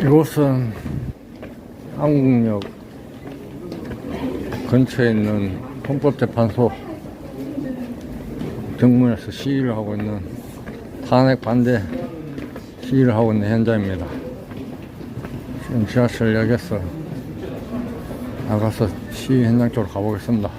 이곳은 한국역 근처에 있는 헌법재판소 정문에서 시위를 하고 있는 탄핵 반대 시위를 하고 있는 현장입니다. 지금 지하철역에서 나가서 시위 현장 쪽으로 가보겠습니다.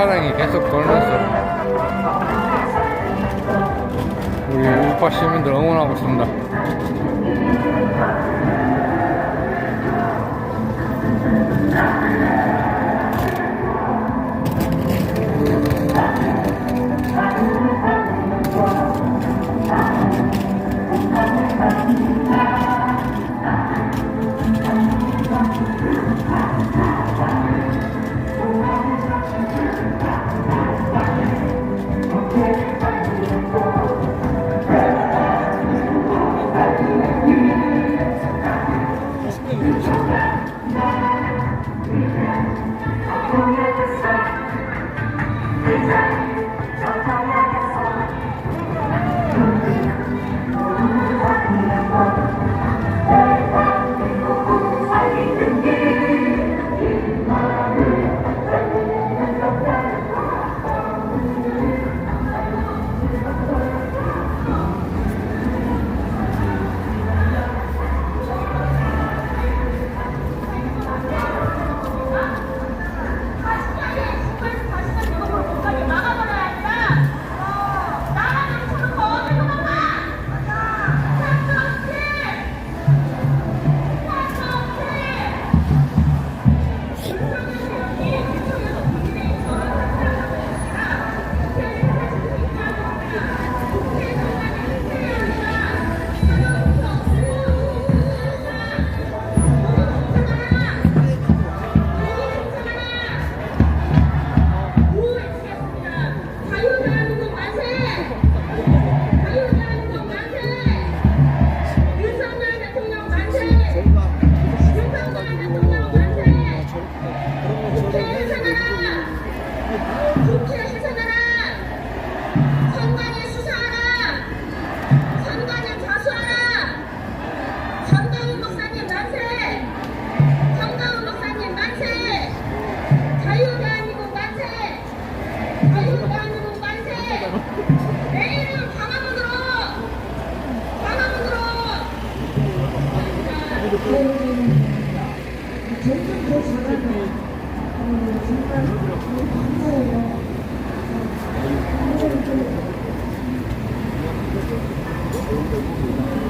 차량이 계속 돌면서 우리 우파 시민들 응원하고 있습니다. 점점 더 잘하고 어, 정말 너무 감사해요. 어,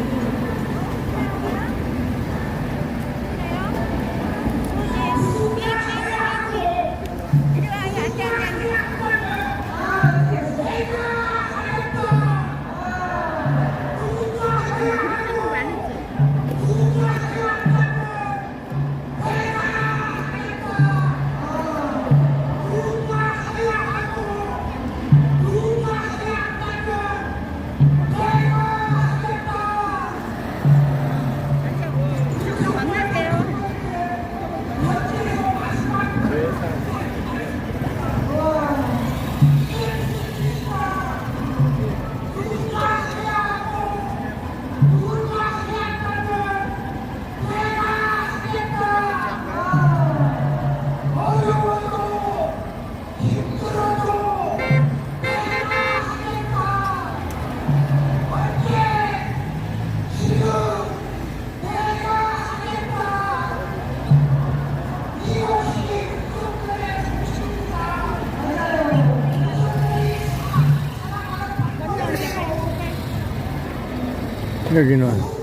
여기는.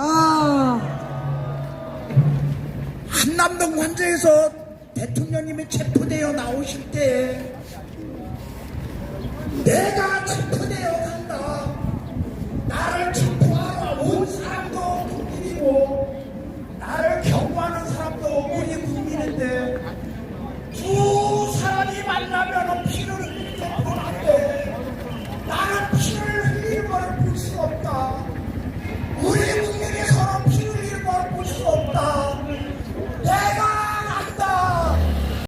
아. 한남동 관저에서 대통령님이 체포되어 나오실 때 내가 체포되어 간다. 나를 체포하러 온 사람도 국민이고 I love you.